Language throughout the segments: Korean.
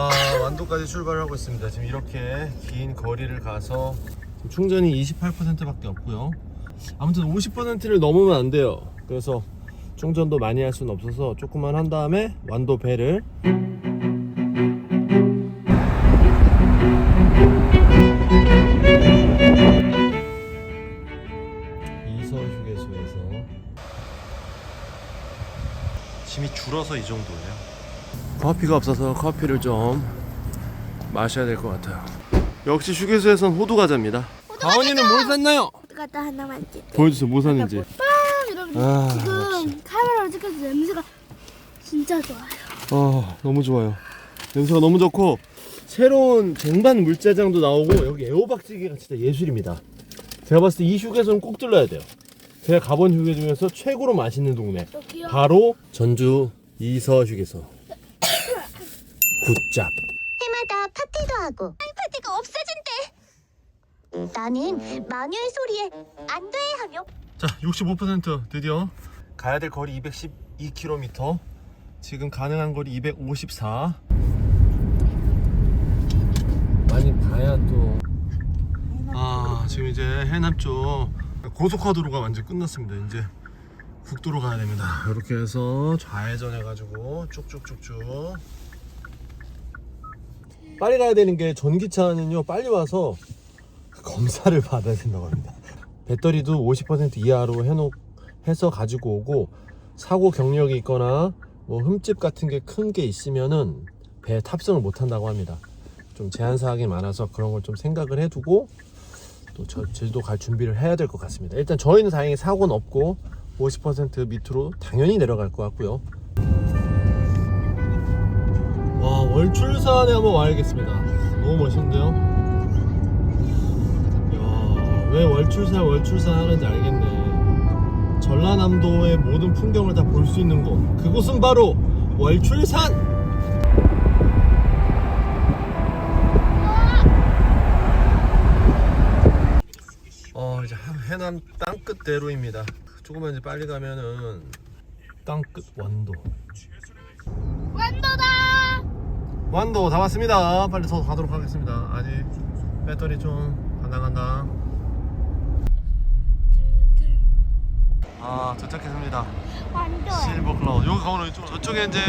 아 완도까지 출발을 하고 있습니다. 지금 이렇게 긴 거리를 가서 충전이 28%밖에 없고요. 아무튼 50%를 넘으면 안 돼요. 그래서 충전도 많이 할 수는 없어서 조금만 한 다음에 완도 배를 이서 휴게소에서 짐이 줄어서 이 정도예요. 커피가 없어서 커피를 좀 마셔야 될 것 같아요. 역시 휴게소에선 호두 과자입니다. 가온이는 뭘 샀나요? 갖다 하나만 찍. 보여주세요. 뭐 샀는지. 여러분 아, 지금 카메라로 찍어서 냄새가 진짜 좋아요. 아 너무 좋아요. 냄새가 너무 좋고 새로운 쟁반 물짜장도 나오고 여기 애호박찌개가 진짜 예술입니다. 제가 봤을 때 이 휴게소는 꼭 들러야 돼요. 제가 가본 휴게 중에서 최고로 맛있는 동네. 바로 전주 이서 휴게소. 굿잡. 해마다 파티도 하고 파티가 없어진대 나는 마녀의 소리에 안 돼 하며 자, 65% 드디어 가야 될 거리 212km. 지금 가능한 거리 254. 많이 가야 또. 아, 지금 이제 해남 쪽 고속화도로가 완전 끝났습니다. 이제 국도로 가야 됩니다. 이렇게 해서 좌회전 해가지고 쭉쭉쭉쭉. 빨리 가야 되는 게 전기차는요, 빨리 와서 검사를 받아야 된다고 합니다. 배터리도 50% 이하로 해놓 해서 가지고 오고 사고 경력이 있거나 뭐 흠집 같은 게 큰게 있으면은 배에 탑승을 못 한다고 합니다. 좀 제한 사항이 많아서 그런 걸 좀 생각을 해두고 또 저, 제주도 갈 준비를 해야 될 것 같습니다. 일단 저희는 다행히 사고는 없고 50% 밑으로 당연히 내려갈 것 같고요. 와 월출산에 한번 와야겠습니다. 너무 멋있는데요. 야, 왜 월출산 월출산 하는지 알겠네. 전라남도의 모든 풍경을 다 볼 수 있는 곳. 그곳은 바로 월출산. 어 이제 해남 땅끝대로입니다. 조금만 이제 빨리 가면은 땅끝 완도. 완도다. 완도 다 왔습니다. 빨리 더 가도록 하겠습니다. 아직 배터리 좀 간당간다. 아 도착했습니다. 완도. 실버 클라우드. 여기 가면 좀 저쪽에 이제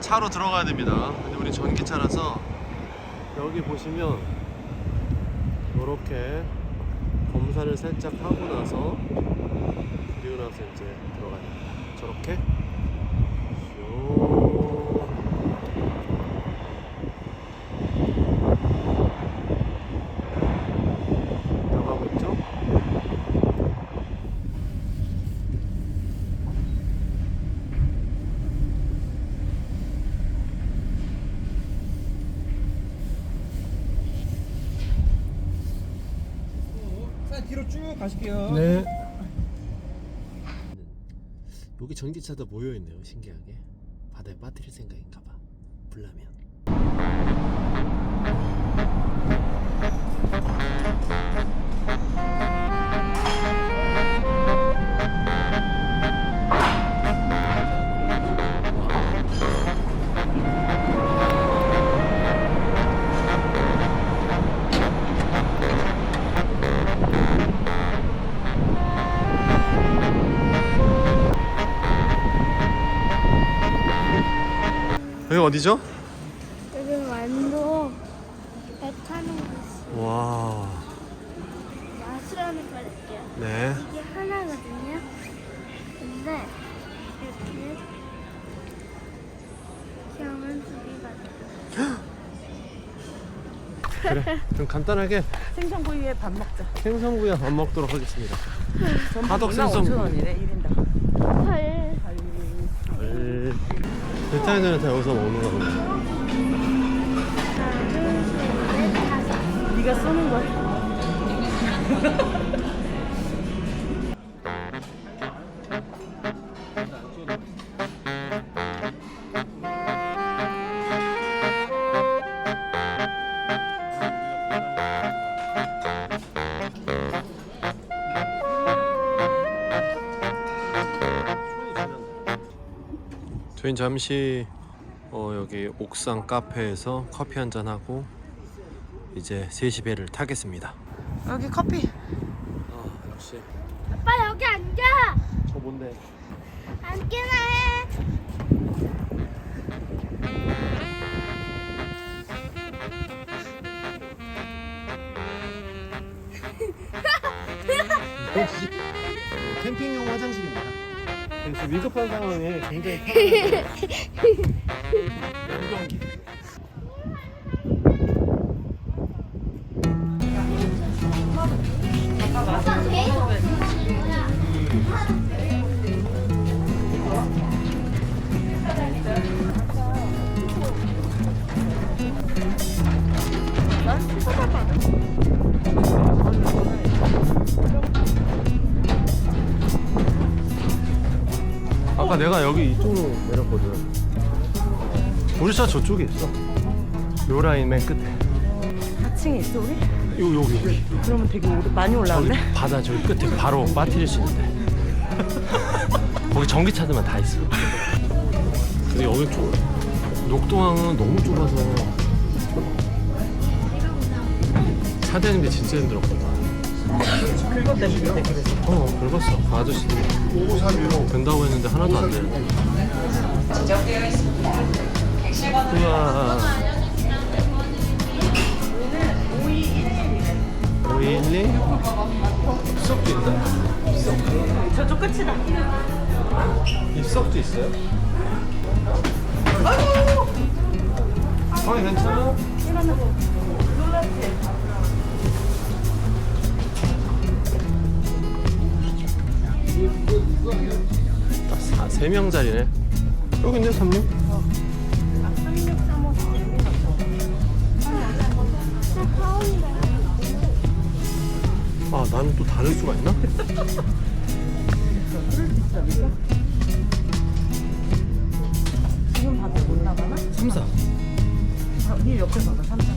차로 들어가야 됩니다. 근데 우리 전기차라서 여기 보시면 이렇게 검사를 살짝 하고 나서 그리고 나서 이제 들어가야 됩니다. 저렇게. 요. 들어가고 있죠? 자 뒤로 쭉 가실게요. 네. 여기 전기차도 모여 있네요. 신기하게 바다에 빠뜨릴 생각인가 봐. 불나면. 어디죠? 여기 완도 배 타는 곳. 와. 맛을 한번 가릴게요. 네. 이게 하나거든요. 근데 이렇게 두 개가 그래. 좀 간단하게 생선구이에 밥 먹자. 생선구이 밥 먹도록 하겠습니다. 바덕 2만 생선. 5천 원이래 1인당. 헐. 헐. 베타인들은 다 여기서 먹는 넷, 다섯. 네가 쏘는 거야. 저희는 잠시 어, 어, 여기 옥상 카페에서 커피 한 잔 하고 이제 3시 배를 타겠습니다. 여기 커피. 아 역시 아빠 여기 앉아. 저 뭔데? 앉기나 해. 역시 캠핑용 화장실 그래서 위급한 상황에 굉장히 연경기. 아까 내가 여기 이쪽으로 내렸거든. 우리 차 저쪽에 있어. 요 라인 맨 끝에. 4층에 있어 우리? 요 여기 여기. 그러면 되게 오래, 많이 저기 올라오네. 바다 저기 끝에 바로 빠뜨릴 수 있는데. 거기 전기차들만 다 있어. 근데 여기 좀 녹동항은 너무 좁아서 차 대는데 진짜 힘들었거든. 긁었다는데 그래서. 어, 긁었어. 그 아저씨들이 된다고 했는데 하나도 안 되는데. 우와. 521? 입석도 있다. 저쪽 끝이다. 입석도 있어요? 아이고! 성이 괜찮아? 아, 3명짜리네. 여기 있네, 3명? 아, 나는 또 다를 수가 있나? 지금 봐도 못 나가나? 3, 4. 아, 니 옆에 봐봐 3층.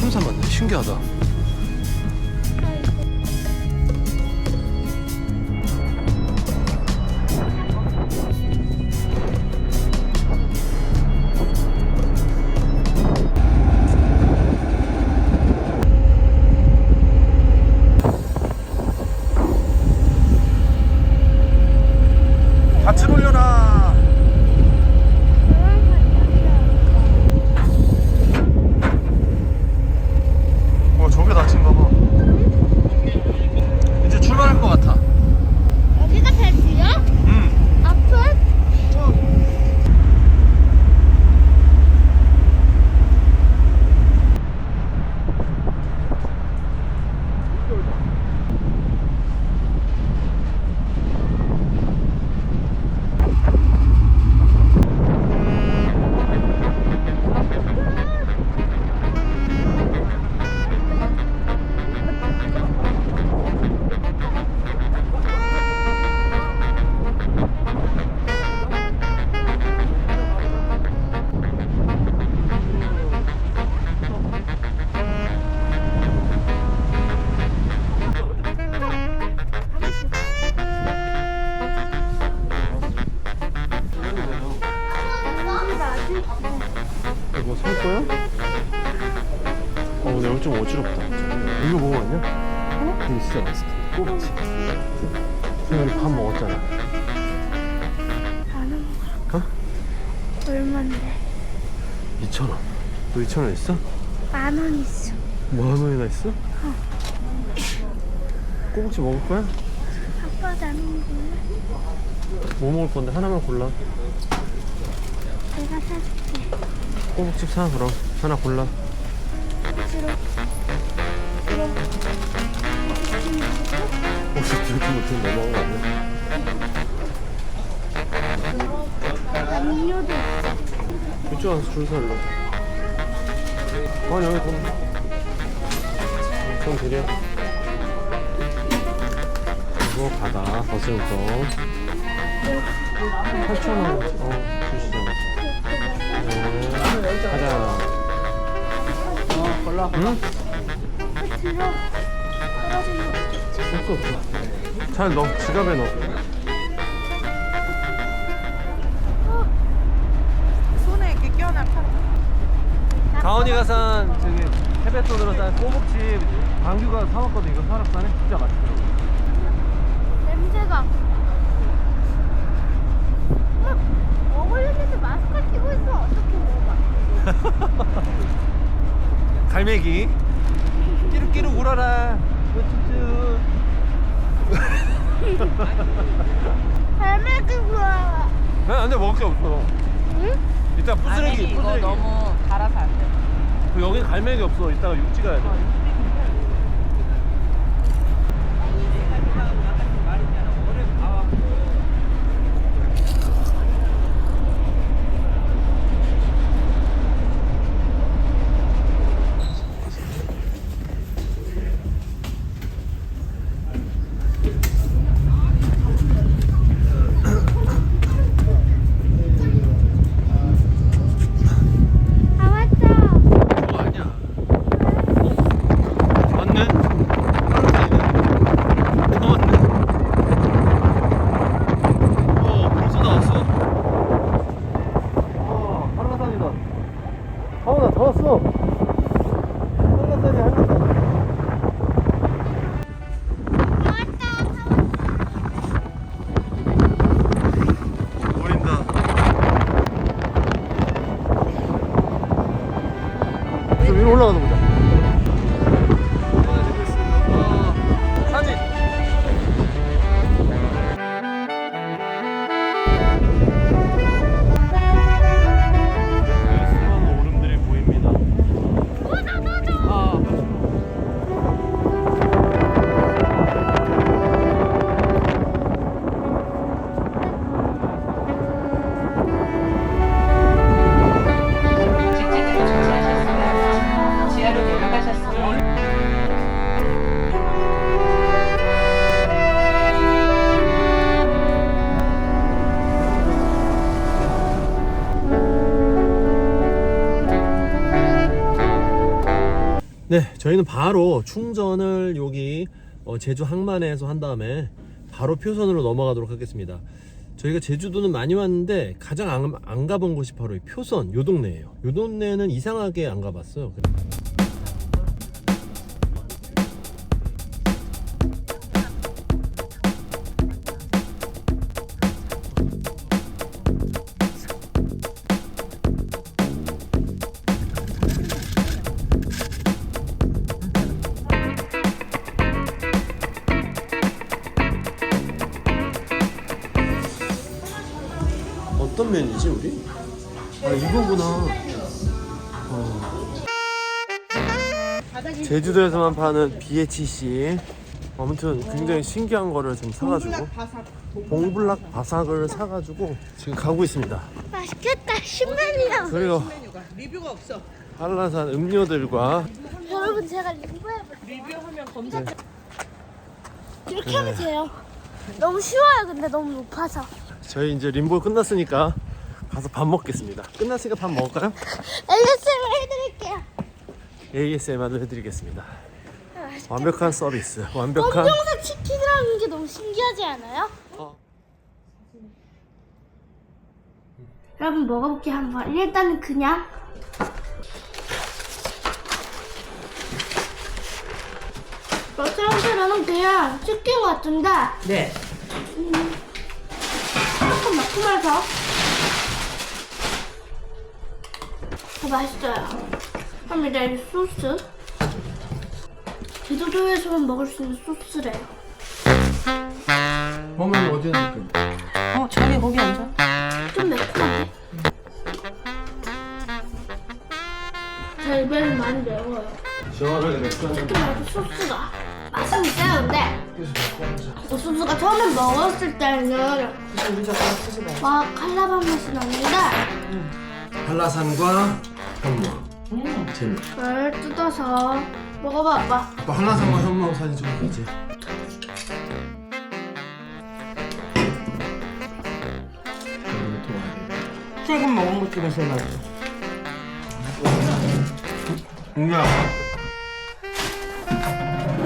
3, 4 맞네. 신기하다. 예. 2,000원. 2,000원. 너 2,000원 있어? 만 원 있어. 뭐한 원이나 있어? 어. 꼬북지 먹을 거야? 아빠 나는 몰라. 뭐 먹을 건데 하나만 골라. 내가 사줄게. 꼬북집 사 그럼 하나 골라. 주로. 주로. 못해 넘어가네. 음료도 있어. 이쪽 와서 줄 설로. 아니 여기 돈. 돈 드려. 이거 바다 버스용돈 8,000원 어 주시잖아. 네. 가자. 어 골라. 응? 들어. 떨어지는 거 좋지? 없어 없어. 잘 넣어. 지갑에 넣어. 어머니가 산 저기 세뱃돈으로 산 꼬북칩 방규가 사왔거든 이거 설악산에 진짜 맛있더라고 냄새가. 먹으려는데 마스크 끼고 있어. 어떻게 먹어? 갈매기 끼룩끼룩 울어라 우쭈쭈 갈매기 좋아. 난 안돼 먹을 게 없어 응? 이따 이거 부스러기 너무 달아서 안 돼. 그 여긴 갈매기 없어. 이따가 육지 가야 돼 저희는 바로 충전을 여기 어, 제주 항만에서 한 다음에 바로 표선으로 넘어가도록 하겠습니다. 저희가 제주도는 많이 왔는데 가장 안, 안 가본 곳이 바로 이 표선 요 동네예요. 요 동네는 이상하게 안 가봤어요. 제주도에서만 파는 BHC. 아무튼 굉장히 신기한 거를 좀 사가지고 봉블락 바삭을 사가지고 지금 가고 있습니다. 맛있겠다. 신면이야. 그리고 리뷰가 없어. 한라산 음료들과 여러분 제가 리뷰해볼게요. 리뷰하면 검사. 이렇게 네. 하면 돼요. 너무 쉬워요. 근데 너무 높아서. 저희 이제 림보 끝났으니까 가서 밥 먹겠습니다. 끝났으니까 밥 먹을까요? ASMR 해드릴게요. ASMR도 해드리겠습니다. 완벽한 서비스, 완벽한 검정색 치킨이라는 게 너무 신기하지 않아요? 어. 여러분 먹어볼게요 한번. 일단은 그냥 러시아한테는 그냥 치킨 같은데 네. 조금 매콤해서 더 맛있어요. 이제 이 소스 제주도에서만 먹을 수 있는 소스래요. 어머니 어디 앉을까? 어, 저기 거기 앉아. 좀 매콤한데? 제 입에는 많이 매워요. 시원하게 맥주 한잔 특히 말고 소스가 맛은 있어요 근데 그 소스가 처음에 먹었을 때는 막 칼라반 맛이 나는데 한라산과 현무 재밌 그걸 뜯어서 먹어봐 아빠. 아빠 한라산과 현무 사진 찍어야지 최근 먹은 것 중에 제일 맛있어. 응야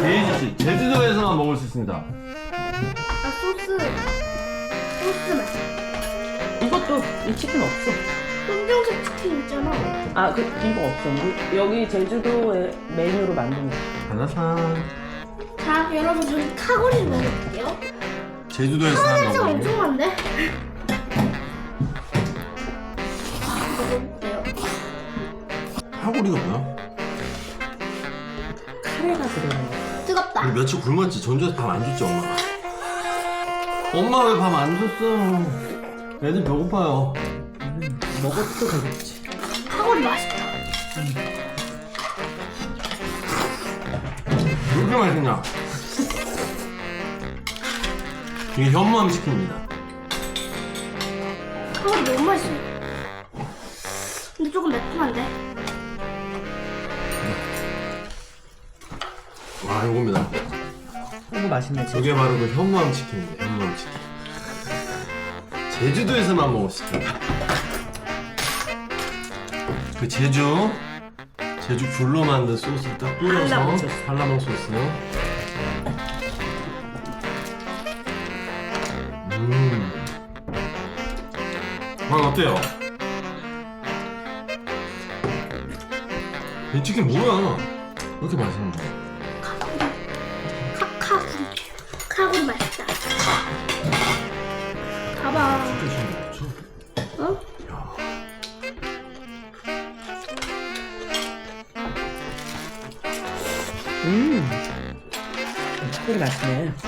베이지 씨 제주도에서만 먹을 수 있습니다. 아 소스. 소스 맛. 이것도 이 치킨 없어. 검정색 치킨 있잖아. 아, 그 이거 없어. 뭐, 여기 제주도의 메뉴로 만든 거. 하나산 자, 여러분 저희 카고리 먹을게요. 제주도에서 산 카고리가 거고 엄청 많네. 아, 먹어볼게요. 하고리가 뭐야? 카레가 들어있는 거. 뜨겁다. 우리 며칠 굶었지 전주에서 밥 안 줬지 엄마가 엄마 왜 밥 안 줬어 애들 배고파요 먹어도 되겠지. 카고리 맛있다. 왜 이렇게 맛있냐 이게 현무암 치킨입니다 카고리 너무 맛있어. 근데 조금 매콤한데? 와 이겁니다 이거 맛있네. 진짜. 저게 바로 그 현무암 치킨입니다 현무암 치킨 제주도에서만 먹을 치킨 그 제주 제주 굴로 만든 소스를 딱 뿌려서 한라봉 소스. 한라봉 소스 음. 아 어때요? 이 치킨 뭐야? 왜 이렇게 맛있는 거야? 카, 카고리. 카고리 맛있다. 봐봐. 음. 치킨이 맛있네.